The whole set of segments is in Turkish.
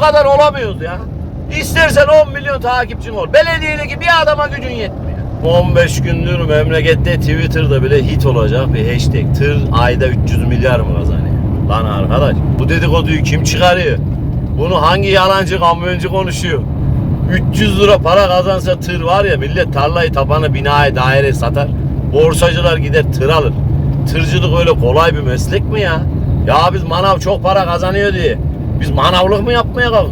kadar olamıyoruz ya. İstersen 10 milyon takipçin ol. Belediyedeki bir adama gücün yetmiyor. 15 gündür memlekette Twitter'da bile hit olacak bir hashtag. Tır ayda 300 milyar mı kazanıyor? Lan arkadaş bu dedikoduyu kim çıkarıyor? Bunu hangi yalancı kamyoncu konuşuyor? 300 lira para kazansa tır var ya millet tarlayı tapanı binayı daire satar. Borsacılar gider tır alır. Tırcılık öyle kolay bir meslek mi ya? Ya biz manav çok para kazanıyor diye. Biz manavlık mı yapmaya kalk?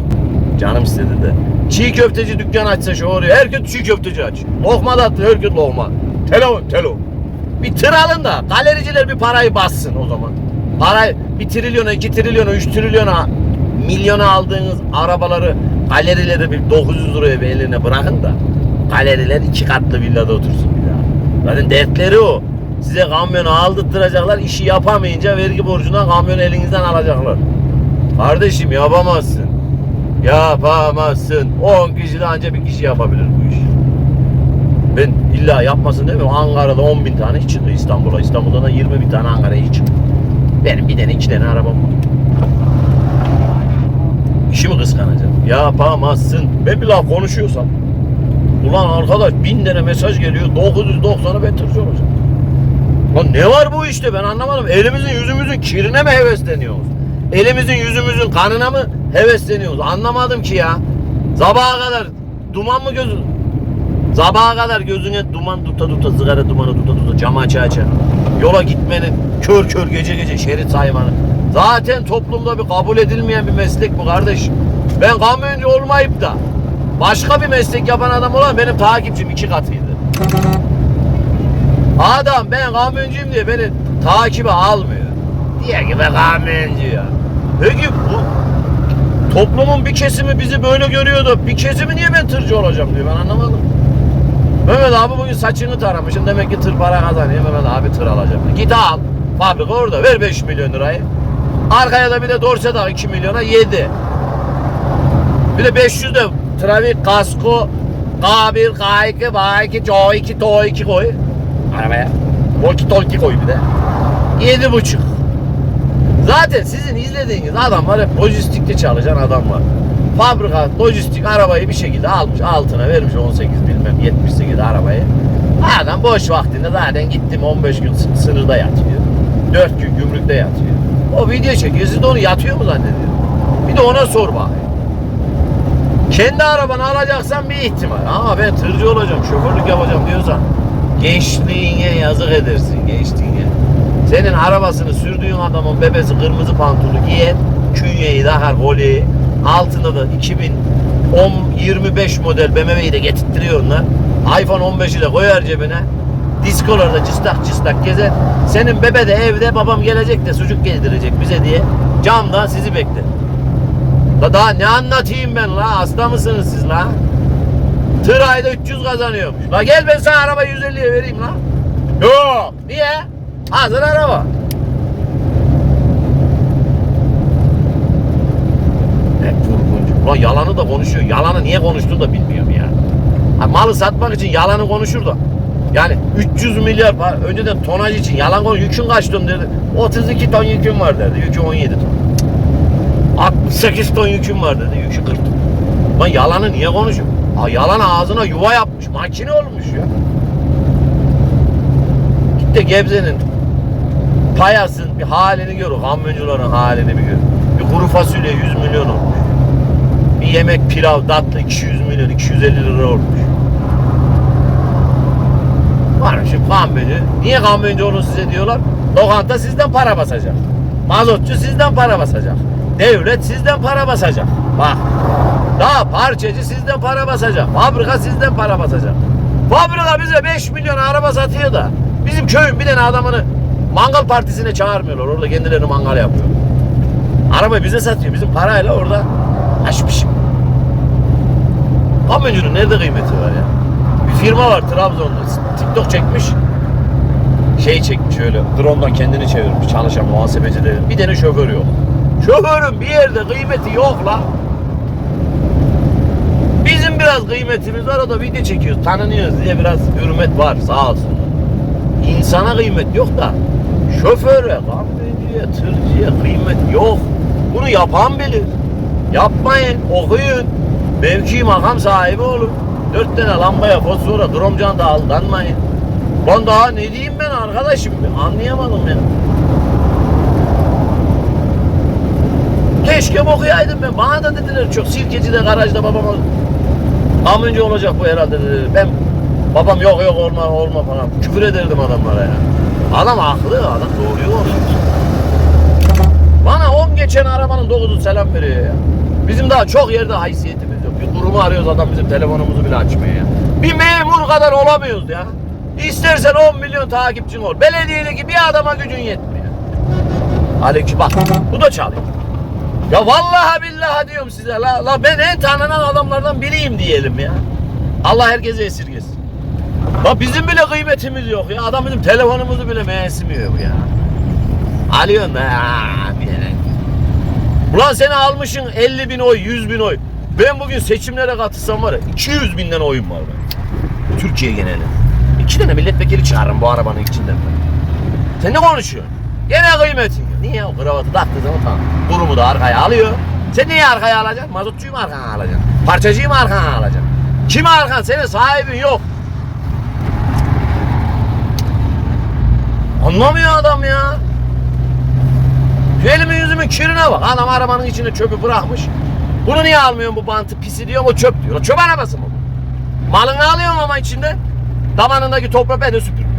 Canım istedi de. Çiğ köfteci dükkan açsa şu oraya. Herkes çiğ köfteci aç. Lokma da attı herkes lokma. Telefon telefon. Bir tır alın da galericiler bir parayı bassın o zaman. Parayı bir trilyona, iki trilyona, üç trilyona, milyona aldığınız arabaları galerileri bir 900 liraya bir eline bırakın da galeriler iki katlı villada otursun bir daha. Zaten dertleri o. Size kamyonu aldırtacaklar, işi yapamayınca vergi borcundan kamyonu elinizden alacaklar. Kardeşim yapamazsın. Yapamazsın. 10 kişi de anca bir kişi yapabilir bu işi. Ben illa yapmasın demiyorum. Ankara'da 10 bin tane çıktı İstanbul'a. İstanbul'da da 20 bin tane Ankara'ya çıktı. Benim bir tane iki tane arabam var. İşimi kıskanacağım. Yapamazsın. Ben bir laf konuşuyorsam. Ulan arkadaş bin tane mesaj geliyor. 990'ı ben tırcı olacağım. Lan ne var bu işte ben anlamadım. Elimizin yüzümüzün kirine mi hevesleniyoruz? Elimizin yüzümüzün kanına mı hevesleniyoruz? Anlamadım ki ya. Sabaha kadar duman mı gözün? Sabaha kadar gözüne duman tuta tuta sigara dumanı tuta tuta camı aça aça. Yola gitmenin kör kör gece gece şerit saymanı. Zaten toplumda bir kabul edilmeyen bir meslek bu kardeş. Ben kamyoncu olmayıp da başka bir meslek yapan adam olan benim takipçim iki katıydı. Adam ben kamyoncuyum diye beni takibe almıyor. Diye ki ben kamyoncu ya. Peki bu toplumun bir kesimi bizi böyle görüyordu. Bir kesimi niye ben tırcı olacağım diyor ben anlamadım. Mehmet abi bugün saçını taramışsın demek ki tır para kazanıyor Mehmet abi tır alacağım. Git al. Fabrika orada ver 5 milyon lirayı. Arkaya da bir de dorse tak 2 milyona 7. Bir de 500 de trafik kasko K1, K2, K2, CO2, TO2 koy. Arabaya. Volki tolki koy bir de. Yedi buçuk. Zaten sizin izlediğiniz adamlar hep lojistikte çalışan adamlar. Fabrika, lojistik arabayı bir şekilde almış altına vermiş 18 bilmem 78 arabayı. Adam boş vaktinde zaten gittim 15 gün sı- sınırda yatıyor. 4 gün gümrükte yatıyor. O video çekiyor. Siz de onu yatıyor mu zannediyor? Bir de ona sor bakayım. Kendi arabanı alacaksan bir ihtimal. Ama ben tırcı olacağım, şoförlük yapacağım diyorsan gençliğine yazık edersin gençliğine. Senin arabasını sürdüğün adamın bebesi kırmızı pantolonu giyer, künyeyi takar golü, altında da 2010 25 model BMW'yi de getirttiriyorlar. iPhone 15'i de koyar cebine. Diskolarda cıstak cıstak gezer. Senin bebe de evde babam gelecek de sucuk getirecek bize diye camda sizi bekler. La daha ne anlatayım ben la? Hasta mısınız siz la? Tır ayda 300 kazanıyormuş. La gel ben sana araba 150'ye vereyim la. Yok. Niye? Hazır araba. Ne vurguncu. Ulan yalanı da konuşuyor. Yalanı niye konuştuğunu da bilmiyorum ya. Ha, malı satmak için yalanı konuşur da. Yani 300 milyar para. Önceden tonaj için yalan konuş. Yükün kaç ton derdi. 32 ton yüküm var derdi. Yükü 17 ton. 68 ton yüküm var dedi. Yükü 40 ton. Lan yalanı niye konuşuyor? Ha, yalan ağzına yuva yapmış. Makine olmuş ya. Git de Gebze'nin payasın bir halini gör. Kamyoncuların halini bir gör. Bir kuru fasulye 100 milyon olmuş. Bir yemek pilav tatlı 200 milyon 250 lira olmuş. Var şu kamyoncu. Niye kamyoncu olun size diyorlar? Lokanta sizden para basacak. Mazotçu sizden para basacak. Devlet sizden para basacak. Bak. Daha parçacı sizden para basacak. Fabrika sizden para basacak. Fabrika bize 5 milyon araba satıyor da bizim köyün bir tane adamını mangal partisine çağırmıyorlar. Orada kendilerini mangal yapıyor. Arabayı bize satıyor. Bizim parayla orada açmış. Kamyoncunun nerede kıymeti var ya? Bir firma var Trabzon'da. TikTok çekmiş. Şey çekmiş öyle. Drone'dan kendini çevirmiş. Çalışan muhasebecilerin. Bir tane şoför yok. Şoförün bir yerde kıymeti yok la. Bizim biraz kıymetimiz var o da video çekiyoruz. Tanınıyoruz diye biraz hürmet var sağ olsun. İnsana kıymet yok da şoföre, kamyoncuya, tırcıya kıymet yok. Bunu yapan bilir. Yapmayın, okuyun. Mevki makam sahibi olun. Dört tane lambaya fosfora dromcan da aldanmayın. Lan daha ne diyeyim ben arkadaşım? Anlayamadım ya. Keşke okuyaydım ben. Bana da dediler çok sirkecide garajda babama amınca olacak bu herhalde dediler. Ben babam yok yok olma olma falan. Küfür ederdim adamlara ya. Adam haklı adam doğruyu konuşuyor. Bana 10 geçen arabanın 9'u selam veriyor ya. Bizim daha çok yerde haysiyetimiz yok. Bir kurumu arıyoruz adam bizim telefonumuzu bile açmıyor ya. Bir memur kadar olamıyoruz ya. İstersen 10 milyon takipçin ol. Belediyedeki bir adama gücün yetmiyor. Aleyküm bak bu da çalıyor. Ya vallahi billahi diyorum size la, la ben en tanınan adamlardan biriyim diyelim ya. Allah herkese esirgesin. La bizim bile kıymetimiz yok ya. Adam bizim telefonumuzu bile meğesimiyor ya. Alıyorsun da yere. Ulan seni almışsın 50 bin oy, 100 bin oy. Ben bugün seçimlere katılsam var ya 200 binden oyum var benim. Türkiye geneli. İki tane milletvekili çağırırım bu arabanın içinden ben. Sen ne konuşuyorsun? Gene kıymetin. Niye o kravatı taktığı zaman tamam. Kurumu da arkaya alıyor. Sen niye arkaya alacaksın? Mazotçuyu mu arkana alacaksın? Parçacıyı mı arkana alacaksın? Kimi arkan? Senin sahibin yok. Anlamıyor adam ya. Şu elimin yüzümün kirine bak. Adam arabanın içine çöpü bırakmış. Bunu niye almıyorsun bu bantı pisi diyor o çöp diyor. O çöp arabası mı? Malını alıyorsun ama içinde. Damanındaki toprağı ben de süpürüyorum.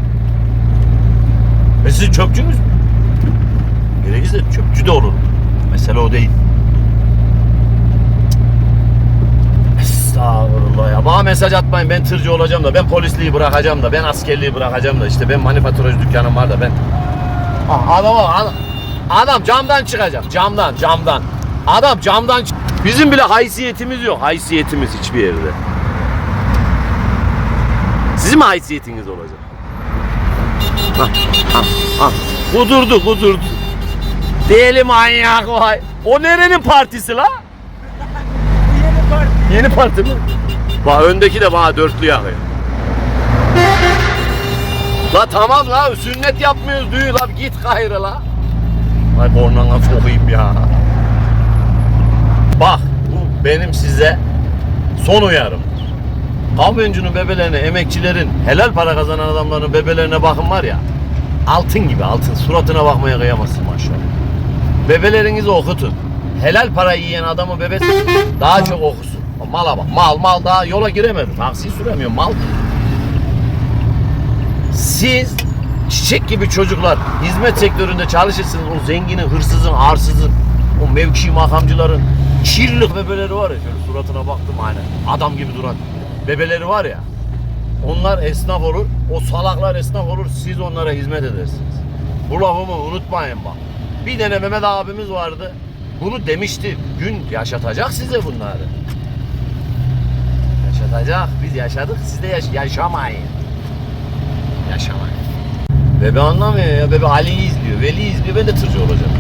Ve sizin çöpçünüz mü? Gerekirse çöpçü de olurum. Mesele o değil. Estağfurullah ya. Bana mesaj atmayın. Ben tırcı olacağım da ben polisliği bırakacağım da ben askerliği bırakacağım da. İşte ben manifaturacı dükkanım var da ben Ah, adam adam, adam camdan çıkacak. Camdan camdan. Adam camdan bizim bile haysiyetimiz yok. Haysiyetimiz hiçbir yerde. Sizin mi haysiyetiniz olacak? Ha, ha, ha. kudurdu kudurdu. Deli manyak vay. O nerenin partisi la Yeni parti. Mi? Bak öndeki de bana dörtlü yakıyor. La tamam la sünnet yapmıyoruz düğün la git gayrı la. Ay kornana sokayım ya. Bak bu benim size son uyarım. Kamyoncunun bebelerine, emekçilerin, helal para kazanan adamların bebelerine bakın var ya. Altın gibi altın. Suratına bakmaya kıyamazsın maşallah. Bebelerinizi okutun. Helal para yiyen adamı bebesi daha çok okusun. Mala bak. Mal mal daha yola giremedi. Taksi süremiyor mal. Siz çiçek gibi çocuklar hizmet sektöründe çalışırsınız. O zenginin, hırsızın, arsızın, o mevki makamcıların kirli bebeleri var ya şöyle suratına baktım aynen. Adam gibi duran bebeleri var ya. Onlar esnaf olur. O salaklar esnaf olur. Siz onlara hizmet edersiniz. Bu lafımı unutmayın bak. Bir tane Mehmet abimiz vardı. Bunu demişti. Gün yaşatacak size bunları. Yaşatacak. Biz yaşadık. Siz de yaş yaşamayın. Yaşamayın. Bebe anlamıyor ya. Bebe Ali'yi izliyor. Veli izliyor. Ben de tırcı olacağım.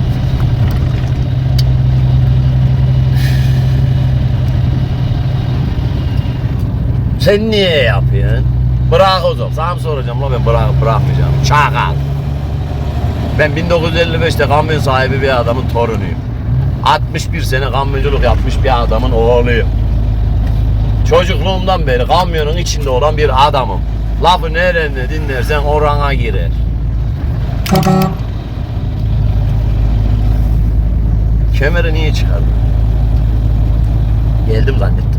Sen niye yapıyorsun? Bırak o zaman. Sana mı soracağım la ben bırak, bırakmayacağım. Çakal. Ben 1955'te kamyon sahibi bir adamın torunuyum. 61 sene kamyonculuk yapmış bir adamın oğluyum. Çocukluğumdan beri kamyonun içinde olan bir adamım. Lafı nerede dinlersen orana girer. Kemeri niye çıkardın? Geldim zannettim.